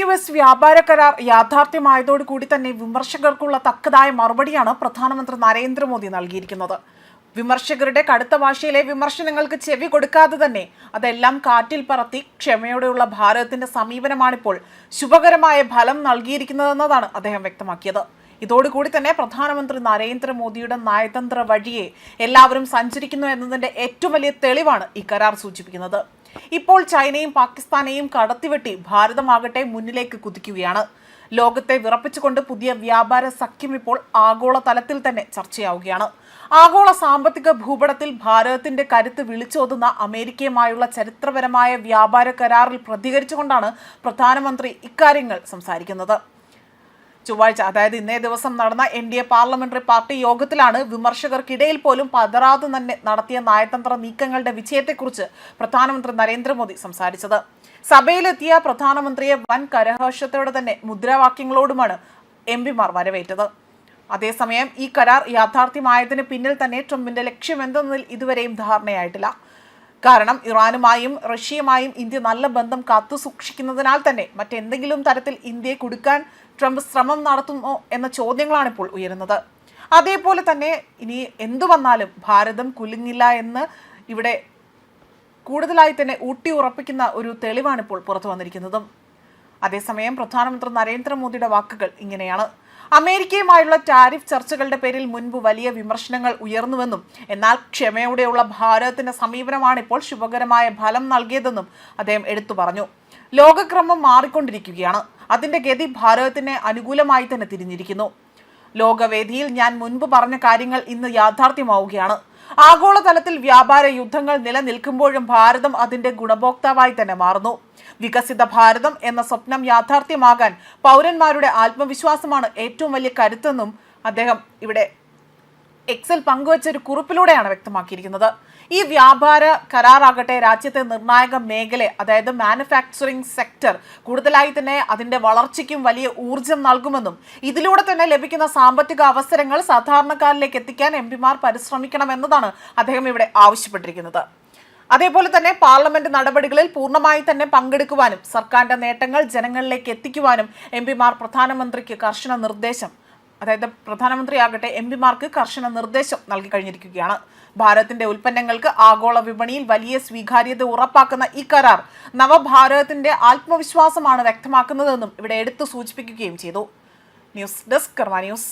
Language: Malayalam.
യു എസ് വ്യാപാര കരാർ യാഥാർത്ഥ്യമായതോടുകൂടി തന്നെ വിമർശകർക്കുള്ള തക്കതായ മറുപടിയാണ് പ്രധാനമന്ത്രി നരേന്ദ്രമോദി നൽകിയിരിക്കുന്നത്. വിമർശകരുടെ കടുത്ത ഭാഷയിലെ വിമർശനങ്ങൾക്ക് ചെവി കൊടുക്കാതെ തന്നെ അതെല്ലാം കാറ്റിൽ പറത്തി ക്ഷമയോടെയുള്ള ഭാരതത്തിന്റെ സമീപനമാണിപ്പോൾ ശുഭകരമായ ഫലം നൽകിയിരിക്കുന്നതെന്നതാണ് അദ്ദേഹം വ്യക്തമാക്കിയത്. ഇതോടുകൂടി തന്നെ പ്രധാനമന്ത്രി നരേന്ദ്രമോദിയുടെ നയതന്ത്ര വഴിയെ എല്ലാവരും സഞ്ചരിക്കുന്നു എന്നതിന്റെ ഏറ്റവും വലിയ തെളിവാണ് ഈ കരാർ സൂചിപ്പിക്കുന്നത്. ഇപ്പോൾ ചൈനയും പാകിസ്ഥാനെയും കടത്തിവെട്ടി ഭാരതമാകട്ടെ മുന്നിലേക്ക് കുതിക്കുകയാണ്. ലോകത്തെ വിറപ്പിച്ചുകൊണ്ട് പുതിയ വ്യാപാര സഖ്യം ഇപ്പോൾ ആഗോള തലത്തിൽ തന്നെ ചർച്ചയാവുകയാണ്. ആഗോള സാമ്പത്തിക ഭൂപടത്തിൽ ഭാരതത്തിന്റെ കരുത്ത് വിളിച്ചോതുന്ന അമേരിക്കയുമായുള്ള ചരിത്രപരമായ വ്യാപാര കരാറിൽ പ്രതികരിച്ചുകൊണ്ടാണ് പ്രധാനമന്ത്രി ഇക്കാര്യങ്ങൾ സംസാരിക്കുന്നത്. ചൊവ്വാഴ്ച അതായത് ഇന്നേ ദിവസം നടന്ന N D A parliamentary party യോഗത്തിലാണ് വിമർശകർക്കിടയിൽ പോലും പതറാതെ തന്നെ നടത്തിയ നയതന്ത്ര നീക്കങ്ങളുടെ വിജയത്തെക്കുറിച്ച് പ്രധാനമന്ത്രി നരേന്ദ്രമോദി സംസാരിച്ചത്. സഭയിലെത്തിയ പ്രധാനമന്ത്രിയെ വൻ കരഹർഷത്തോടെ തന്നെ മുദ്രാവാക്യങ്ങളോടുമാണ് എം പിമാർ വരവേറ്റത്. അതേസമയം ഈ കരാർ യാഥാർത്ഥ്യമായതിന് പിന്നിൽ തന്നെ ട്രംപിന്റെ ലക്ഷ്യമെന്തെന്നതിൽ ഇതുവരെയും ധാരണയായിട്ടില്ല. കാരണം ഇറാനുമായും റഷ്യയുമായും ഇന്ത്യ നല്ല ബന്ധം കാത്തു സൂക്ഷിക്കുന്നതിനാൽ തന്നെ മറ്റെന്തെങ്കിലും തരത്തിൽ ഇന്ത്യയെ കൊടുക്കാൻ ട്രംപ് ശ്രമം നടത്തുമോ എന്ന ചോദ്യങ്ങളാണ് ഇപ്പോൾ ഉയരുന്നത്. അതേപോലെ തന്നെ ഇനി എന്തു വന്നാലും ഭാരതം കുലുങ്ങില്ല എന്ന് ഇവിടെ കൂടുതലായി തന്നെ ഊട്ടി ഉറപ്പിക്കുന്ന ഒരു തെളിവാണ് ഇപ്പോൾ പുറത്തു വന്നിരിക്കുന്നതും. അതേസമയം പ്രധാനമന്ത്രി നരേന്ദ്രമോദിയുടെ വാക്കുകൾ ഇങ്ങനെയാണ്. അമേരിക്കയുമായുള്ള ടാരിഫ് ചർച്ചകളുടെ പേരിൽ മുൻപ് വലിയ വിമർശനങ്ങൾ ഉയർന്നുവെന്നും എന്നാൽ ക്ഷമയോടെയുള്ള ഭാരതത്തിന്റെ സമീപനമാണ് ഇപ്പോൾ ശുഭകരമായ ഫലം നൽകിയതെന്നും അദ്ദേഹം എടുത്തു പറഞ്ഞു. ലോകക്രമം മാറിക്കൊണ്ടിരിക്കുകയാണ്. അതിന്റെ ഗതി ഭാരതത്തിന് അനുകൂലമായി തന്നെ തിരിഞ്ഞിരിക്കുന്നു. ലോകവേദിയിൽ ഞാൻ മുൻപ് പറഞ്ഞ കാര്യങ്ങൾ ഇന്ന് യാഥാർത്ഥ്യമാവുകയാണ്. ആഗോളതലത്തിൽ വ്യാപാര യുദ്ധങ്ങൾ നിലനിൽക്കുമ്പോഴും ഭാരതം അതിന്റെ ഗുണഭോക്താവായി തന്നെ മാറുന്നു. വികസിത ഭാരതം എന്ന സ്വപ്നം യാഥാർത്ഥ്യമാകാൻ പൗരന്മാരുടെ ആത്മവിശ്വാസമാണ് ഏറ്റവും വലിയ കരുത്തെന്നും അദ്ദേഹം ഇവിടെ എക്സൽ പങ്കുവച്ച ഒരു കുറിപ്പിലൂടെയാണ് വ്യക്തമാക്കിയിരിക്കുന്നത്. ഈ വ്യാപാര കരാറാകട്ടെ രാജ്യത്തെ നിർണായക മേഖല അതായത് മാനുഫാക്ചറിംഗ് സെക്ടർ കൂടുതലായി തന്നെ അതിന്റെ വളർച്ചയ്ക്കും വലിയ ഊർജം നൽകുമെന്നും ഇതിലൂടെ തന്നെ ലഭിക്കുന്ന സാമ്പത്തിക അവസരങ്ങൾ സാധാരണക്കാരിലേക്ക് എത്തിക്കാൻ എം പിമാർ പരിശ്രമിക്കണമെന്നതാണ് അദ്ദേഹം ഇവിടെ ആവശ്യപ്പെട്ടിരിക്കുന്നത്. അതേപോലെ തന്നെ പാർലമെന്റ് നടപടികളിൽ പൂർണമായി തന്നെ പങ്കെടുക്കുവാനും സർക്കാരിന്റെ നേട്ടങ്ങൾ ജനങ്ങളിലേക്ക് എത്തിക്കുവാനും എം പിമാർ പ്രധാനമന്ത്രിക്ക് കർശന നിർദ്ദേശം അതായത് പ്രധാനമന്ത്രിയാകട്ടെ എം പിമാർക്ക് കർശന നിർദ്ദേശം നൽകി കഴിഞ്ഞിരിക്കുകയാണ് ഭാരതത്തിന്റെ ഉൽപ്പന്നങ്ങൾക്ക് ആഗോള വിപണിയിൽ വലിയ സ്വീകാര്യത ഉറപ്പാക്കുന്ന ഈ കരാർ നവഭാരതത്തിന്റെ ആത്മവിശ്വാസമാണ് വ്യക്തമാക്കുന്നതെന്നും ഇവിടെ എടുത്തു സൂചിപ്പിക്കുകയും ചെയ്തു. News desk Karma news.